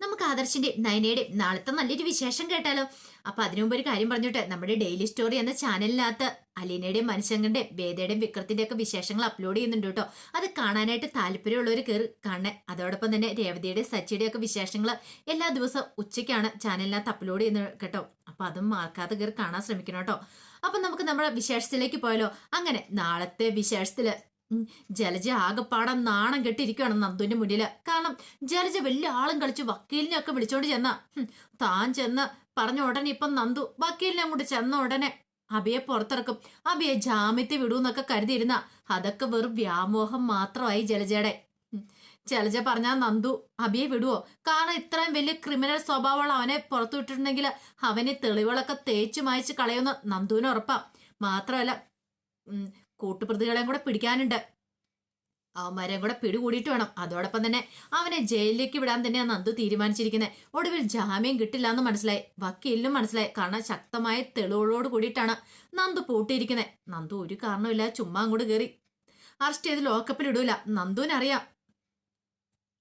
നമുക്ക് ആദർശിന്റെ നയനയുടെ നാളത്തെ നല്ലൊരു വിശേഷം കേട്ടാലോ? അപ്പൊ അതിനുമുമ്പ് ഒരു കാര്യം പറഞ്ഞിട്ട്. നമ്മുടെ ഡെയിലി സ്റ്റോറി എന്ന ചാനലിനകത്ത് അലീനയുടെയും മനുഷ്യങ്ങളുടെ വേദയുടെയും വിക്രത്തിന്റെ ഒക്കെ വിശേഷങ്ങൾ അപ്ലോഡ് ചെയ്യുന്നുണ്ട് കേട്ടോ. അത് കാണാനായിട്ട് താല്പര്യമുള്ളവർ കയറി കാണണേ. അതോടൊപ്പം തന്നെ രേവതിയുടെ സച്ചിയുടെ ഒക്കെ വിശേഷങ്ങൾ എല്ലാ ദിവസവും ഉച്ചയ്ക്കാണ് ചാനലിനകത്ത് അപ്ലോഡ് ചെയ്യുന്നത് കേട്ടോ. അപ്പൊ അതും മറക്കാതെ കയറി കാണാൻ ശ്രമിക്കണം കേട്ടോ. അപ്പൊ നമുക്ക് നമ്മുടെ വിശേഷത്തിലേക്ക് പോയാലോ? അങ്ങനെ നാളത്തെ വിശേഷത്തിൽ ജലജ ആകെപ്പാടെ നാണം കെട്ടിരിക്കുകയാണ് നന്ദുവിന്റെ മുന്നിൽ. കാരണം ജലജ വലിയ ആളും കളിച്ച് വക്കീലിനെ ഒക്കെ വിളിച്ചോണ്ട് ചെന്ന. താൻ ചെന്ന് പറഞ്ഞ ഉടനെ ഇപ്പം നന്ദു വക്കീലിനെ അങ്ങോട്ട് ചെന്ന ഉടനെ അബിയെ പുറത്തിറക്കും. അബിയെ ജാമ്യത്തിൽ വിടൂന്നൊക്കെ കരുതിയിരുന്ന അതൊക്കെ വെറും വ്യാമോഹം മാത്രമായി ജലജയുടെ. ജലജ പറഞ്ഞാൽ നന്ദു അബിയെ വിടുവോ? കാരണം ഇത്രയും വലിയ ക്രിമിനൽ സ്വഭാവമുള്ള അവനെ പുറത്തു വിട്ടിട്ടുണ്ടെങ്കിൽ അവനെ തെളിവുകളൊക്കെ തേച്ചു മായച്ച് കളയുന്ന നന്ദുവിന് ഉറപ്പാ. മാത്രമല്ല കൂട്ടുപ്രതികളെയും കൂടെ പിടിക്കാനുണ്ട്. അവന്മാരെയും കൂടെ പിടികൂടിയിട്ട് വേണം. അതോടൊപ്പം തന്നെ അവനെ ജയിലിലേക്ക് വിടാൻ തന്നെയാണ് നന്ദു തീരുമാനിച്ചിരിക്കുന്നത് ഒടുവിൽ ജാമ്യം കിട്ടില്ല എന്ന് മനസ്സിലായി. വക്കീലിനും മനസ്സിലായി. കാരണം ശക്തമായ തെളിവുകളോട് കൂടിയിട്ടാണ് നന്ദു പൂട്ടിയിരിക്കുന്നത് നന്ദു ഒരു കാരണമില്ല ചുമ്മാ അങ്ങോട്ട് കയറി അറസ്റ്റ് ചെയ്ത് ലോക്കപ്പിൽ ഇടൂല. നന്ദുവിനറിയാം.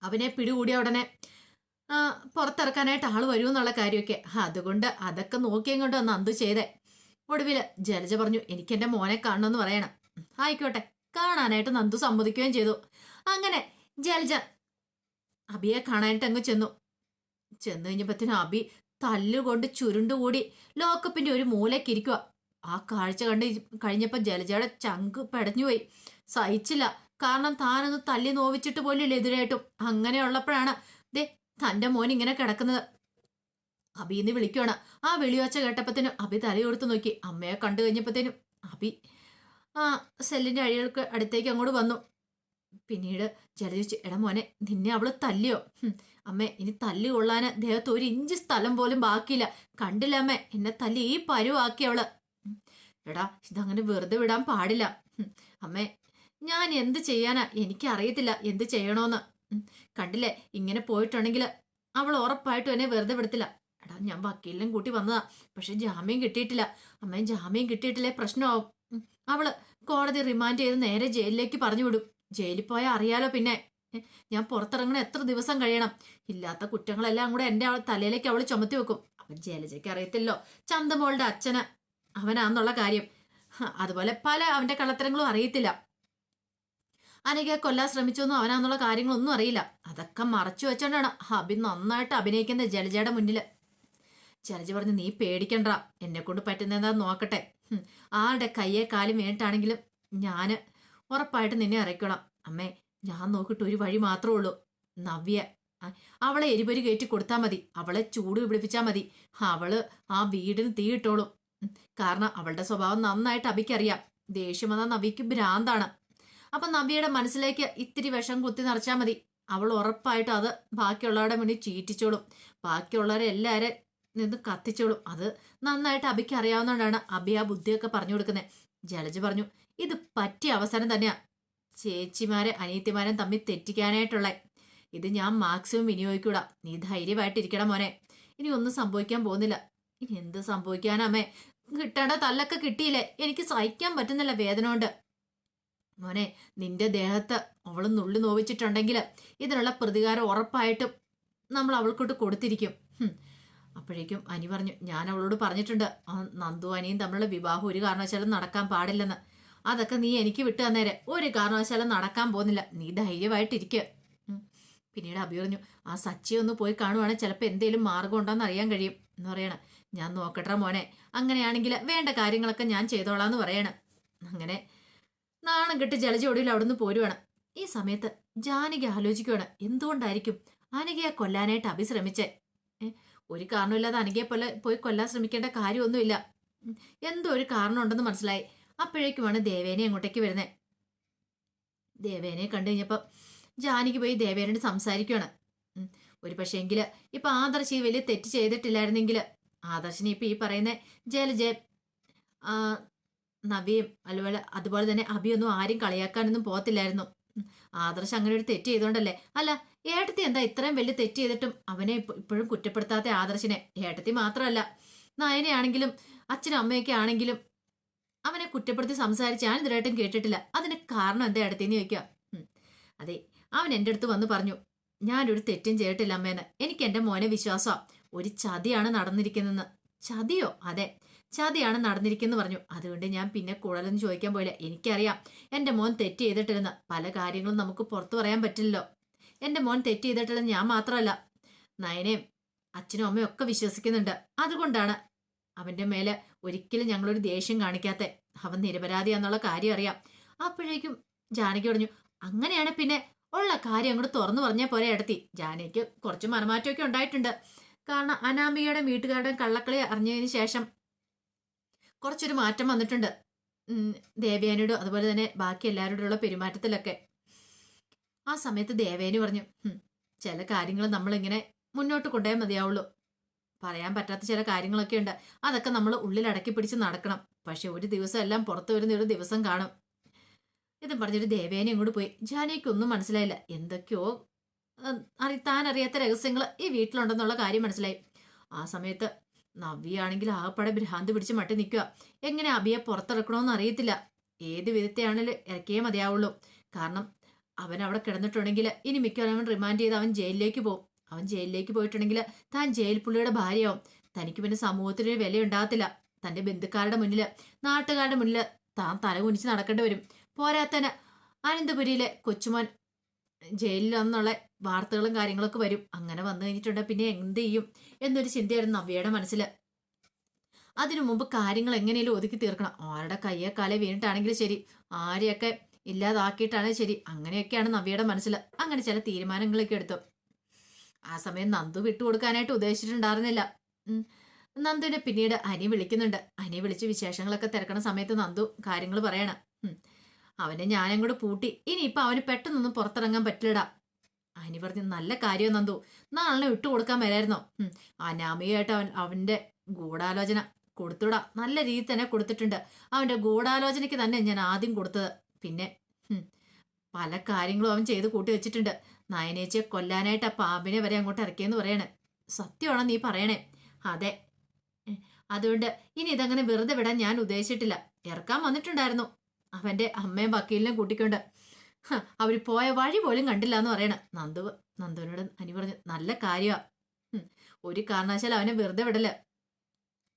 അവനെ പിടികൂടിയ ഉടനെ പുറത്തിറക്കാനായിട്ട് ആൾ വരുമെന്നുള്ള കാര്യമൊക്കെ. അതുകൊണ്ട് അതൊക്കെ നോക്കിയും കൊണ്ട് നന്ദു ചെയ്തേ. ഒടുവിൽ ജലജ പറഞ്ഞു എനിക്ക് എന്റെ മോനെ കാണണമെന്ന് പറയണം. ആയിക്കോട്ടെ. കാണാനായിട്ട് നന്ദു സമ്മതിക്കുകയും ചെയ്തു. അങ്ങനെ ജലജ അബിയെ കാണാനായിട്ട് അങ്ങ് ചെന്നു. ചെന്നു കഴിഞ്ഞപ്പത്തിന് അബി തല്ലുകൊണ്ട് ചുരുണ്ടുകൂടി ലോക്കപ്പിന്റെ ഒരു മൂലയ്ക്ക് മൂലക്കിരിക്കുക ആ കാഴ്ച കണ്ട് കഴിഞ്ഞപ്പോ ജലജയുടെ ചങ്ക് പെടഞ്ഞുപോയി സഹിച്ചില്ല. കാരണം താനൊന്ന് തല്ലി നോവിച്ചിട്ട് പോലും എതിരായിട്ടും. അങ്ങനെയുള്ളപ്പോഴാണ് ദേ തന്റെ മോൻ ഇങ്ങനെ കിടക്കുന്നത്. അബി എന്ന് വിളിക്കുവാണ്. ആ വിളിവച്ച കേട്ടപ്പത്തേനും അബി തലയോർത്ത് നോക്കി. അമ്മയെ കണ്ടു കഴിഞ്ഞപ്പത്തേനും അബി ആ സെല്ലിന്റെ അഴികൾക്ക് അടുത്തേക്ക് അങ്ങോട്ട് വന്നു. പിന്നീട് ജലജ എടാ മോനെ നിന്നെ അവൾ തല്ലിയോ? അമ്മേ ഇനി തല്ലി കൊള്ളാന് ദേഹത്ത് ഒരു ഇഞ്ച് സ്ഥലം പോലും ബാക്കിയില്ല. കണ്ടില്ല അമ്മേ എന്നെ തല്ലി ഈ പരുവാക്കി അവൾ. എടാ ഇതങ്ങനെ വെറുതെ വിടാൻ പാടില്ല. അമ്മേ ഞാൻ എന്ത് ചെയ്യാനാ? എനിക്കറിയത്തില്ല എന്ത് ചെയ്യണോന്ന്. കണ്ടില്ലേ ഇങ്ങനെ പോയിട്ടുണ്ടെങ്കിൽ അവൾ ഉറപ്പായിട്ടും എന്നെ വെറുതെ വിടത്തില്ല. എടാ ഞാൻ വക്കീലിനും കൂട്ടി വന്നതാ. പക്ഷെ ജാമ്യം കിട്ടിയിട്ടില്ല. അമ്മയും ജാമ്യം കിട്ടിയിട്ടില്ലേ പ്രശ്നമാവും. അവൾ കോടതി റിമാൻഡ് ചെയ്ത് നേരെ ജയിലിലേക്ക് പറഞ്ഞു വിടും. ജയിലിൽ പോയാൽ അറിയാലോ പിന്നെ. ഞാൻ പുറത്തിറങ്ങണ എത്ര ദിവസം കഴിയണം. ഇല്ലാത്ത കുറ്റങ്ങളെല്ലാം കൂടെ അവൾ തലയിലേക്ക് അവൾ ചുമത്തി വെക്കും. അവൻ ജലജയ്ക്ക് അറിയത്തില്ലോ. ചന്തമോളുടെ അച്ഛന് അവനാന്നുള്ള കാര്യം. അതുപോലെ പല അവന്റെ കള്ളത്തരങ്ങളും അറിയത്തില്ല. അനിക കൊല്ലാൻ ശ്രമിച്ചൊന്നും അവനാന്നുള്ള കാര്യങ്ങളൊന്നും അറിയില്ല. അതൊക്കെ മറച്ചു വെച്ചോണ്ടാണ് അഭി നന്നായിട്ട് അഭിനയിക്കുന്നത് ജലജയുടെ മുന്നിൽ ജലജ പറഞ്ഞു നീ പേടിക്കണ്ട. എന്നെ കൊണ്ട് പറ്റുന്നതാ നോക്കട്ടെ. ആരുടെ കയ്യെ കാലും വേണ്ടിട്ടാണെങ്കിലും ഞാൻ ഉറപ്പായിട്ട് നിന്നെ അറിയിക്കണം. അമ്മേ ഞാൻ നോക്കിയിട്ട് ഒരു വഴി മാത്രമേ ഉള്ളൂ. നവ്യ അവളെ എരിപൊരി കയറ്റി കൊടുത്താൽ മതി. അവളെ ചൂട് പിടിപ്പിച്ചാൽ മതി. അവൾ ആ വീടിന് തീയിട്ടോളും കാരണം അവളുടെ സ്വഭാവം നന്നായിട്ട് അബിക്കറിയാം. ദേഷ്യം വന്നാൽ നവ്യക്ക് ഭ്രാന്താണ്. അപ്പൊ നവ്യയുടെ മനസ്സിലേക്ക് ഇത്തിരി വിഷം കുത്തി നിറച്ചാൽ മതി. അവൾ ഉറപ്പായിട്ട് അത് ബാക്കിയുള്ളവരുടെ മുന്നിൽ ചീറ്റിച്ചോളും. ബാക്കിയുള്ളവരെ എല്ലാവരെ നിന്ന് കത്തിച്ചോളും. അത് നന്നായിട്ട് അബിക്ക് അറിയാവുന്നതുകൊണ്ടാണ് അബി ആ ബുദ്ധിയൊക്കെ പറഞ്ഞു കൊടുക്കുന്നത് ജലജ പറഞ്ഞു ഇത് പറ്റിയ അവസരം തന്നെയാ. ചേച്ചിമാരെ അനിയത്തിമാരെ തമ്മിൽ തെറ്റിക്കാനായിട്ടുള്ള. ഇത് ഞാൻ മാക്സിമം വിനിയോഗിക്കൂടാ. നീ ധൈര്യമായിട്ടിരിക്കണം മോനെ. ഇനി ഒന്നും സംഭവിക്കാൻ പോകുന്നില്ല. ഇനി എന്ത് സംഭവിക്കാനമ്മേ കിട്ടേണ്ട തല്ലൊക്കെ കിട്ടിയില്ലേ? എനിക്ക് സഹിക്കാൻ പറ്റുന്നില്ല വേദന കൊണ്ട് മോനെ നിന്റെ ദേഹത്ത് അവൾ നുള്ളി നോവിച്ചിട്ടുണ്ടെങ്കിൽ ഇതിനുള്ള പ്രതികാരം ഉറപ്പായിട്ടും നമ്മൾ അവൾക്കോട്ട് കൊടുത്തിരിക്കും. അപ്പോഴേക്കും അനി പറഞ്ഞു ഞാൻ അവളോട് പറഞ്ഞിട്ടുണ്ട് നന്ദു അനിയും തമ്മിലുള്ള വിവാഹം ഒരു കാരണവശാലും നടക്കാൻ പാടില്ലെന്ന്. അതൊക്കെ നീ എനിക്ക് വിട്ടു തന്നേരെ. ഒരു കാരണവശാലും നടക്കാൻ പോകുന്നില്ല. നീ ധൈര്യമായിട്ടിരിക്കുക പിന്നീട് അഭി പറഞ്ഞു ആ സച്ചി ഒന്ന് പോയി കാണുവാണെങ്കിൽ ചിലപ്പോൾ എന്തെങ്കിലും മാർഗം ഉണ്ടോന്ന് അറിയാൻ കഴിയും. എന്ന് പറയണം ഞാൻ നോക്കട്ടെ മോനെ. അങ്ങനെയാണെങ്കിൽ വേണ്ട കാര്യങ്ങളൊക്കെ ഞാൻ ചെയ്തോളാന്ന് പറയണം. അങ്ങനെ നാണം കെട്ട് ജലജോടിയിൽ അവിടുന്ന് പോരുവാണ്. ഈ സമയത്ത് ജാനകി ആലോചിക്കുവാണ് എന്തുകൊണ്ടായിരിക്കും? ആനകിയെ കൊല്ലാനായിട്ട് അഭി ശ്രമിച്ചേ? ഒരു കാരണമില്ലാതെ അനഘയെ പോലെ പോയി കൊല്ലാൻ ശ്രമിക്കേണ്ട കാര്യമൊന്നുമില്ല. എന്തോ ഒരു കാരണം ഉണ്ടെന്ന് മനസ്സിലായി. അപ്പോഴേക്കുമാണ് ദേവേനെ അങ്ങോട്ടേക്ക് വരുന്നത് ദേവേനെ കണ്ടു കഴിഞ്ഞപ്പോൾ ജാനിക്ക് പോയി ദേവേനോട് സംസാരിക്കുകയാണ് ഒരു പക്ഷേ എങ്കിൽ ആദർശ് ഈ വലിയ തെറ്റ് ചെയ്തിട്ടില്ലായിരുന്നെങ്കിൽ ആദർശിനെ ഇപ്പം ഈ പറയുന്ന ജലജ നവിയും അതുപോലെ അതുപോലെ തന്നെ അഭിയൊന്നും ആരും കളിയാക്കാനൊന്നും പോകത്തില്ലായിരുന്നു. ആദർശ് അങ്ങനെ ഒരു തെറ്റ് ചെയ്തോണ്ടല്ലേ? അല്ല ഏട്ടത്തി എന്താ ഇത്രയും വലിയ തെറ്റ് ചെയ്തിട്ടും അവനെ ഇപ്പോഴും കുറ്റപ്പെടുത്താത്ത ആദർശിനെ? ഏട്ടത്തി മാത്രമല്ല. നയനയാണെങ്കിലും അച്ഛനും അമ്മയൊക്കെ ആണെങ്കിലും അവനെ കുറ്റപ്പെടുത്തി സംസാരിച്ച് ഞാൻ ഇതിലായിട്ടും കേട്ടിട്ടില്ല. അതിന് കാരണം എന്താ ഏട്ടത്തിന്ന് ചോദിക്കുക. അതെ അവൻ എന്റെ അടുത്ത് വന്ന് പറഞ്ഞു ഞാനൊരു തെറ്റും ചെയ്തിട്ടില്ല അമ്മേന്ന്. എനിക്ക് എന്റെ മോനെ വിശ്വാസമാണ് ഒരു ചതിയാണ് നടന്നിരിക്കുന്നതെന്ന്. ചതിയോ? അതെ ചതിയാണ് നടന്നിരിക്കുന്നു പറഞ്ഞു. അതുകൊണ്ട് ഞാൻ പിന്നെ കൂടുതലൊന്നും ചോദിക്കാൻ പോയില്ല. എനിക്കറിയാം എന്റെ മോൻ തെറ്റ് ചെയ്തിട്ടില്ലെന്ന്. പല കാര്യങ്ങളും നമുക്ക് പുറത്തു പറയാൻ പറ്റില്ലല്ലോ. എന്റെ മോൻ തെറ്റ് ചെയ്തിട്ടുള്ള ഞാൻ മാത്രമല്ല. നയനേം അച്ഛനും അമ്മയും ഒക്കെ വിശ്വസിക്കുന്നുണ്ട്. അതുകൊണ്ടാണ് അവന്റെ മേലെ ഒരിക്കലും ഞങ്ങളൊരു ദേഷ്യം കാണിക്കാത്ത. അവൻ നിരപരാധിയാന്നുള്ള കാര്യം അറിയാം. അപ്പോഴേക്കും ജാനകി പറഞ്ഞു അങ്ങനെയാണ് പിന്നെ ഉള്ള കാര്യം അങ്ങോട്ട് തുറന്നു പറഞ്ഞാൽ പോരെ എടുത്തി ജാനകിക്ക് കുറച്ച് മനമാറ്റമൊക്കെ ഉണ്ടായിട്ടുണ്ട്. കാരണം അനാമികയുടെ വീട്ടുകാരുടെ കള്ളക്കളി അറിഞ്ഞതിന് ശേഷം കുറച്ചൊരു മാറ്റം വന്നിട്ടുണ്ട്. ദേവയാനിയോടും അതുപോലെ തന്നെ ബാക്കി എല്ലാവരോടുള്ള പെരുമാറ്റത്തിലൊക്കെ. ആ സമയത്ത് ദേവേനി പറഞ്ഞു "ഹും, ചില കാര്യങ്ങൾ നമ്മളിങ്ങനെ മുന്നോട്ട് കൊണ്ടുപോയാൽ മതിയാവുള്ളൂ. പറയാൻ പറ്റാത്ത ചില കാര്യങ്ങളൊക്കെ ഉണ്ട്. അതൊക്കെ നമ്മൾ ഉള്ളിൽ അടക്കി പിടിച്ച് നടക്കണം. പക്ഷെ ഒരു ദിവസം എല്ലാം പുറത്തു വരുന്ന ഒരു ദിവസം കാണും. ഇത് പറഞ്ഞൊരു ദേവേനെ ഇങ്ങോട്ട് പോയി. ജാനകിക്ക് ഒന്നും മനസ്സിലായില്ല. എന്തൊക്കെയോ അറി താൻ അറിയാത്ത രഹസ്യങ്ങൾ ഈ വീട്ടിലുണ്ടെന്നുള്ള കാര്യം മനസ്സിലായി. ആ സമയത്ത് നവ്യാണെങ്കിൽ ആകപ്പാടെ ഭ്രാന്ത് പിടിച്ച് മട്ടി നിൽക്കുക എങ്ങനെ അബിയെ പുറത്തിറക്കണമെന്ന് അറിയത്തില്ല. ഏത് വിധത്തെയാണെങ്കിലും ഇറക്കിയേ മതിയാവുള്ളൂ. കാരണം അവൻ അവിടെ കിടന്നിട്ടുണ്ടെങ്കിൽ ഇനി മിക്കവാറും അവൻ റിമാൻഡ് ചെയ്ത് അവൻ ജയിലിലേക്ക് പോകും. അവൻ ജയിലിലേക്ക് പോയിട്ടുണ്ടെങ്കിൽ താൻ ജയിൽ പുള്ളിയുടെ ഭാര്യയാവും. തനിക്ക് പിന്നെ സമൂഹത്തിനൊരു വില ഉണ്ടാകത്തില്ല തന്റെ ബന്ധുക്കാരുടെ മുന്നിൽ നാട്ടുകാരുടെ മുന്നിൽ താൻ തല കുനിച്ച് നടക്കേണ്ടി വരും. പോരാത്തന് അനന്തപുരിയിലെ കൊച്ചുമോൻ ജയിലിൽ വന്നുള്ള വാർത്തകളും കാര്യങ്ങളൊക്കെ വരും. അങ്ങനെ വന്നു കഴിഞ്ഞിട്ടുണ്ടെങ്കിൽ പിന്നെ എന്ത് ചെയ്യും എന്നൊരു ചിന്തയായിരുന്നു നവ്യയുടെ മനസ്സിൽ അതിനു മുമ്പ് കാര്യങ്ങൾ എങ്ങനെയും ഒതുക്കി തീർക്കണം. ആരുടെ കയ്യെ കാലെ വീണിട്ടാണെങ്കിലും ശരി. ആരെയൊക്കെ ഇല്ലാതാക്കിയിട്ടാണെങ്കിലും ശരി. അങ്ങനെയൊക്കെയാണ് നവ്യയുടെ മനസ്സിൽ. അങ്ങനെ ചില തീരുമാനങ്ങളൊക്കെ എടുത്തു. ആ സമയം നന്ദു വിട്ടുകൊടുക്കാനായിട്ട് ഉദ്ദേശിച്ചിട്ടുണ്ടായിരുന്നില്ല. നന്ദുവിനെ പിന്നീട് അനി വിളിക്കുന്നുണ്ട്. അനി വിളിച്ച് വിശേഷങ്ങളൊക്കെ തിരക്കണ സമയത്ത് നന്ദു കാര്യങ്ങൾ പറയണം. അവനെ ഞാനങ്ങോട്ട് പൂട്ടി. ഇനിയിപ്പോൾ അവന് പെട്ടെന്നൊന്നും പുറത്തിറങ്ങാൻ പറ്റില്ലടാ. അനി പറഞ്ഞു നല്ല കാര്യം നന്ദു. നാളെ വിട്ടുകൊടുക്കാൻ വരായിരുന്നോ. അനാമികയായിട്ട് അവൻ അവന്റെ ഗൂഢാലോചന കൊടുത്തുടാ. നല്ല രീതി തന്നെ കൊടുത്തിട്ടുണ്ട്. അവന്റെ ഗൂഢാലോചനയ്ക്ക് തന്നെ ഞാൻ ആദ്യം കൊടുത്തത്. പിന്നെ പല കാര്യങ്ങളും അവൻ ചെയ്ത് കൂട്ടി വെച്ചിട്ടുണ്ട്. നയനേച്ചിയെ കൊല്ലാനായിട്ട് ആ പാമ്പിനെ വരെ അങ്ങോട്ട് ഇറക്കിയെന്ന് പറയണേ. സത്യമാണോ നീ പറയണേ? അതെ. അതുകൊണ്ട് ഇനി ഇതങ്ങനെ വെറുതെ വിടാൻ ഞാൻ ഉദ്ദേശിച്ചിട്ടില്ല. ഇറക്കാൻ വന്നിട്ടുണ്ടായിരുന്നു. അവന്റെ അമ്മയും വക്കീലിനെ കൂട്ടിക്കൊണ്ട് അവർ പോയ വഴി പോലും കണ്ടില്ല എന്ന് പറയണേ. നന്ദു നന്ദുവിനോട് അനി പറഞ്ഞു നല്ല കാര്യമാ. ഒരു കാരണവശാലും അവനെ വെറുതെ വിടൽ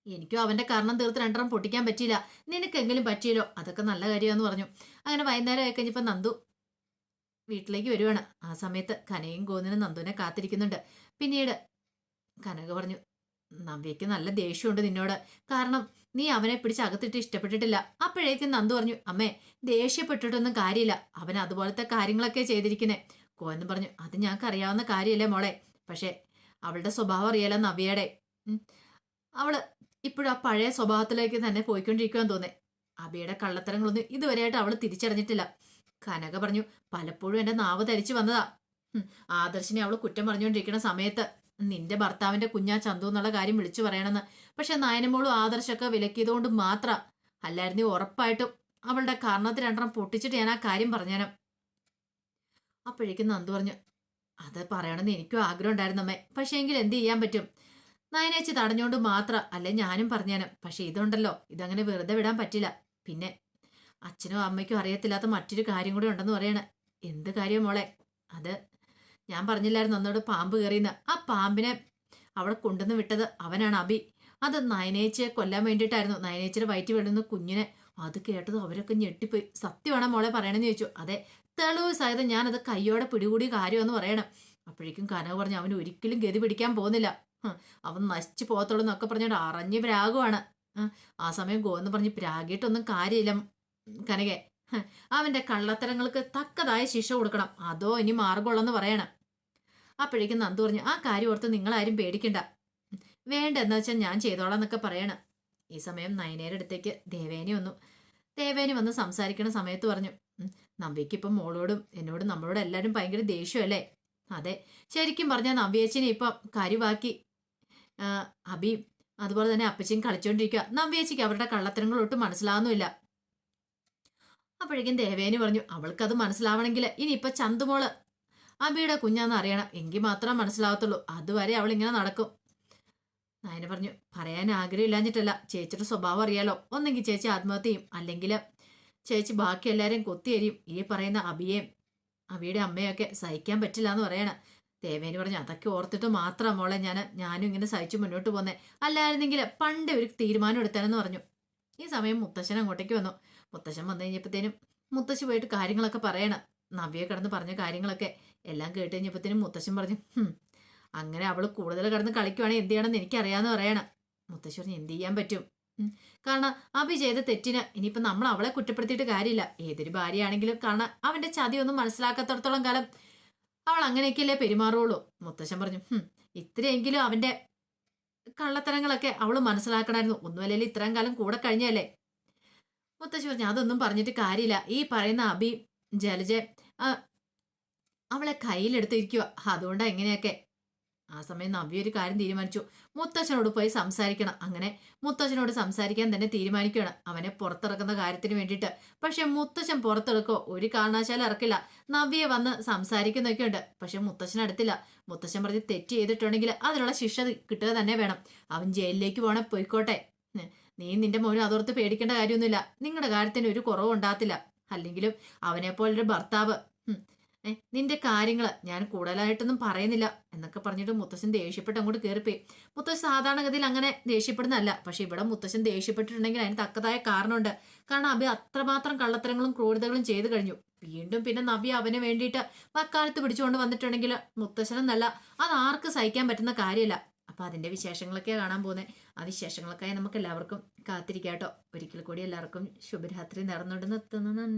എനിക്കും അവന്റെ കാരണം തീർത്ത് രണ്ടെണ്ണം പൊട്ടിക്കാൻ പറ്റിയില്ല. നിനക്കെങ്കിലും പറ്റിയല്ലോ? അതൊക്കെ നല്ല കാര്യമാന്ന് പറഞ്ഞു. അങ്ങനെ വൈകുന്നേരം ആയി കഴിഞ്ഞപ്പോ നന്ദു വീട്ടിലേക്ക് വരുവാണ്. ആ സമയത്ത് കനയും കോന്നിനും നന്ദുവിനെ കാത്തിരിക്കുന്നുണ്ട്. പിന്നീട് കനക പറഞ്ഞു നവ്യയ്ക്ക് നല്ല ദേഷ്യമുണ്ട് നിന്നോട്. കാരണം നീ അവനെ പിടിച്ച് അകത്തിട്ട് ഇഷ്ടപ്പെട്ടിട്ടില്ല. അപ്പോഴേക്കും നന്ദു പറഞ്ഞു അമ്മേ ദേഷ്യപ്പെട്ടിട്ടൊന്നും കാര്യമില്ല. അവൻ അതുപോലത്തെ കാര്യങ്ങളൊക്കെ ചെയ്തിരിക്കുന്നേ. ഗോവിന്ദൻ പറഞ്ഞു അത് ഞങ്ങൾക്ക് അറിയാവുന്ന കാര്യമല്ലേ മോളെ? പക്ഷേ അവളുടെ സ്വഭാവം അറിയാലോ നവ്യയുടെ. അവൾ ഇപ്പോഴും ആ പഴയ സ്വഭാവത്തിലേക്ക് തന്നെ പോയിക്കൊണ്ടിരിക്കുവാന്ന് തോന്നേ. അബിയുടെ കള്ളത്തരങ്ങളൊന്നും ഇതുവരെയായിട്ട് അവൾ തിരിച്ചറിഞ്ഞിട്ടില്ല. കനക പറഞ്ഞു പലപ്പോഴും എന്റെ നാവ് ധരിച്ചു വന്നതാ. ആദർശിനെ അവൾ കുറ്റം പറഞ്ഞുകൊണ്ടിരിക്കുന്ന സമയത്ത് നിന്റെ ഭർത്താവിന്റെ കുഞ്ഞാ ചന്തു എന്നുള്ള കാര്യം വിളിച്ചു പറയണമെന്ന്. പക്ഷെ നായനമോളും ആദർശൊക്കെ വിലക്കിയതുകൊണ്ട് മാത്ര. അല്ലായിരുന്നു ഉറപ്പായിട്ടും അവളുടെ കാരണത്തിൽ രണ്ടെണ്ണം പൊട്ടിച്ചിട്ട് ഞാൻ ആ കാര്യം പറഞ്ഞേനെ. അപ്പോഴേക്കും നന്ദു പറഞ്ഞു അത് പറയണമെന്ന് എനിക്കും ആഗ്രഹം ഉണ്ടായിരുന്നമ്മേ പക്ഷേ എങ്കിൽ എന്ത് ചെയ്യാൻ പറ്റും? നയനേച്ചി തടഞ്ഞുകൊണ്ട് മാത്രം അല്ലെ ഞാനും പറഞ്ഞേനെ. പക്ഷെ ഇതുണ്ടല്ലോ ഇതങ്ങനെ വെറുതെ വിടാൻ പറ്റില്ല. പിന്നെ അച്ഛനോ അമ്മയ്ക്കും അറിയത്തില്ലാത്ത മറ്റൊരു കാര്യം കൂടെ ഉണ്ടെന്ന് പറയണ. എന്ത് കാര്യം മോളെ? അത് ഞാൻ പറഞ്ഞില്ലായിരുന്നു അന്നോട് പാമ്പ് കയറിയെന്ന്. ആ പാമ്പിനെ അവിടെ കൊണ്ടുവന്ന് വിട്ടത് അവനാണ് അബി. അത് നയനേച്ചിയെ കൊല്ലാൻ വേണ്ടിയിട്ടായിരുന്നു. നയനേച്ചിയുടെ വയറ്റി വിടുന്ന കുഞ്ഞിനെ അത് കേട്ടത് അവരൊക്കെ ഞെട്ടിപ്പോയി. സത്യമാണ് മോളെ പറയണമെന്ന് ചോദിച്ചു. അതെ തെളിവ് സഹിതം ഞാനത് കയ്യോടെ പിടികൂടി കാര്യമെന്ന് പറയണം. അപ്പോഴേക്കും കനവ് പറഞ്ഞു അവൻ ഒരിക്കലും ഗതി പിടിക്കാൻ പോകുന്നില്ല. അവൻ നശിച്ചു പോകത്തുള്ളൂ എന്നൊക്കെ പറഞ്ഞോണ്ട് അറിഞ്ഞ് പ്രാഗുവാണ് ആ സമയം ഗോന്ന് പറഞ്ഞ് പ്രാഗിയിട്ടൊന്നും കാര്യമില്ല. കനകെ അവന്റെ കള്ളത്തരങ്ങൾക്ക് തക്കതായ ശിക്ഷ കൊടുക്കണം. അതോ ഇനി മാർഗമുള്ളെന്ന് പറയണം. അപ്പോഴേക്കും നന്ദു പറഞ്ഞു ആ കാര്യം ഓർത്ത് നിങ്ങളാരും പേടിക്കണ്ട. വേണ്ട എന്ന് വെച്ചാൽ ഞാൻ ചെയ്തോളാം എന്നൊക്കെ പറയണം. ഈ സമയം നയനേരെ അടുത്തേക്ക് ദേവേനി വന്നു. ദേവേനി വന്ന് സംസാരിക്കുന്ന സമയത്ത് പറഞ്ഞു നവ്യക്കിപ്പം മോളോടും എന്നോടും നമ്മളോടും എല്ലാവരും ഭയങ്കര ദേഷ്യമല്ലേ? അതെ ശരിക്കും പറഞ്ഞാൽ നവ്യേച്ചിനെ ഇപ്പം കരുവാക്കി അബിയും അതുപോലെ തന്നെ അപ്പച്ചിയും കളിച്ചോണ്ടിരിക്കുക നവ്യേച്ചിക്ക് അവരുടെ കള്ളത്തരങ്ങൾ ഒട്ടും മനസ്സിലാവുന്നുമില്ല. അപ്പോഴേക്കും ദേവേനി പറഞ്ഞു അവൾക്കത് മനസ്സിലാവണമെങ്കിൽ ഇനിയിപ്പൊ ചന്തുമോൾ അബിയുടെ കുഞ്ഞാന്ന് അറിയണം. എങ്കിൽ മാത്രം മനസ്സിലാവത്തുള്ളൂ. അതുവരെ അവൾ ഇങ്ങനെ നടക്കും. നായന പറഞ്ഞു പറയാൻ ആഗ്രഹമില്ലാഞ്ഞിട്ടല്ല. ചേച്ചിയുടെ സ്വഭാവം അറിയാലോ. ഒന്നെങ്കിൽ ചേച്ചി ആത്മഹത്യ ചെയ്യും അല്ലെങ്കിൽ ചേച്ചി ബാക്കി എല്ലാവരെയും കൊത്തിയരിയും. ഈ പറയുന്ന അബിയേയും അബിയുടെ അമ്മയൊക്കെ സഹിക്കാൻ പറ്റില്ല എന്ന് പറയണ. ദേവേനി പറഞ്ഞു അതൊക്കെ ഓർത്തിട്ട് മാത്രം മോളെ ഞാൻ ഞാനും ഇങ്ങനെ സഹിച്ചു മുന്നോട്ട് പോന്നെ. അല്ലായിരുന്നെങ്കിൽ പണ്ട് ഒരു തീരുമാനം എടുത്താനെന്ന് പറഞ്ഞു. ഈ സമയം മുത്തശ്ശൻ അങ്ങോട്ടേക്ക് വന്നു. മുത്തശ്ശൻ വന്നു കഴിഞ്ഞപ്പോഴത്തേനും മുത്തശ്ശി പോയിട്ട് കാര്യങ്ങളൊക്കെ പറയണം. നവ്യെ കിടന്ന് പറഞ്ഞ കാര്യങ്ങളൊക്കെ എല്ലാം കേട്ട് കഴിഞ്ഞപ്പോഴത്തേനും മുത്തശ്ശൻ പറഞ്ഞു അങ്ങനെ അവൾ കൂടുതൽ കിടന്ന് കളിക്കുവാണെങ്കിൽ എന്ത് ചെയ്യണമെന്ന് എനിക്കറിയാമെന്ന് പറയണം. മുത്തശ്ശി പറഞ്ഞു എന്ത് ചെയ്യാൻ പറ്റും. കാരണം അഭി ചെയ്ത തെറ്റിന് ഇനിയിപ്പോൾ നമ്മൾ അവളെ കുറ്റപ്പെടുത്തിയിട്ട് കാര്യമില്ല. ഏതൊരു ഭാര്യയാണെങ്കിലും കാരണം അവന്റെ ചതി ഒന്നും മനസ്സിലാക്കാത്തടത്തോളം കാലം അവൾ അങ്ങനെയൊക്കെയല്ലേ പെരുമാറുള്ളൂ? മുത്തശ്ശൻ പറഞ്ഞു "ഹും, ഇത്രയെങ്കിലും അവന്റെ കള്ളത്തരങ്ങളൊക്കെ അവൾ മനസ്സിലാക്കണമായിരുന്നു ഒന്നുമല്ലേ ഇത്രയും കാലം കൂടെ കഴിഞ്ഞല്ലേ? മുത്തശ്ശി പറഞ്ഞു അതൊന്നും പറഞ്ഞിട്ട് കാര്യമില്ല. ഈ പറയുന്ന അബി ജലജ അവളെ കയ്യിലെടുത്തിരിക്കുക അതുകൊണ്ടാ എങ്ങനെയൊക്കെ ആ സമയം നവ്യ ഒരു കാര്യം തീരുമാനിച്ചു. മുത്തച്ഛനോട് പോയി സംസാരിക്കണം. അങ്ങനെ മുത്തച്ഛനോട് സംസാരിക്കാൻ തന്നെ തീരുമാനിക്കുകയാണ്. അവനെ പുറത്തിറക്കുന്ന കാര്യത്തിന് വേണ്ടിയിട്ട്. പക്ഷെ മുത്തച്ഛൻ പുറത്തിറക്കോ ഒരു കാരണവശാലും ഇറക്കില്ല നവ്യെ വന്ന് സംസാരിക്കുന്നൊക്കെ ഉണ്ട് പക്ഷെ മുത്തച്ഛൻ അടുത്തില്ല. മുത്തച്ഛൻ പറഞ്ഞ് തെറ്റ് ചെയ്തിട്ടുണ്ടെങ്കിൽ അതിനുള്ള ശിക്ഷ കിട്ടുക തന്നെ വേണം. അവൻ ജയിലിലേക്ക് പോകണേ പോയിക്കോട്ടെ. നീ നിന്റെ മോനും അതോർത്ത് പേടിക്കേണ്ട കാര്യമൊന്നുമില്ല. നിങ്ങളുടെ കാര്യത്തിന് ഒരു കുറവും ഉണ്ടാകത്തില്ല. അല്ലെങ്കിലും അവനെ പോലൊരു ഭർത്താവ്. ഏ, നിന്റെ കാര്യങ്ങൾ ഞാൻ കൂടുതലായിട്ടൊന്നും പറയുന്നില്ല എന്നൊക്കെ പറഞ്ഞിട്ട് മുത്തശ്ശൻ ദേഷ്യപ്പെട്ട് അങ്ങോട്ട് കയറിപ്പോയി മുത്തശ്ശൻ സാധാരണഗതിയിൽ അങ്ങനെ ദേഷ്യപ്പെടുന്നതല്ല. പക്ഷെ ഇവിടെ മുത്തശ്ശൻ ദേഷ്യപ്പെട്ടിട്ടുണ്ടെങ്കിൽ അതിന് തക്കതായ കാരണമുണ്ട്. കാരണം അഭി അത്രമാത്രം കള്ളത്തരങ്ങളും ക്രൂരതകളും ചെയ്തു കഴിഞ്ഞു. വീണ്ടും പിന്നെ നവ്യ അവന് വേണ്ടിയിട്ട് വക്കാലത്ത് പിടിച്ചുകൊണ്ട് വന്നിട്ടുണ്ടെങ്കിൽ മുത്തശ്ശനെന്നല്ല അത് ആർക്ക് സഹിക്കാൻ പറ്റുന്ന കാര്യമല്ല. അപ്പൊ അതിന്റെ വിശേഷങ്ങളൊക്കെ കാണാൻ പോകുന്നത് ആ വിശേഷങ്ങളൊക്കെ നമുക്ക് എല്ലാവർക്കും കാത്തിരിക്കാട്ടോ ഒരിക്കൽ കൂടി എല്ലാവർക്കും ശുഭരാത്രി നേർന്നുകൊണ്ട് നിർത്തുന്നു.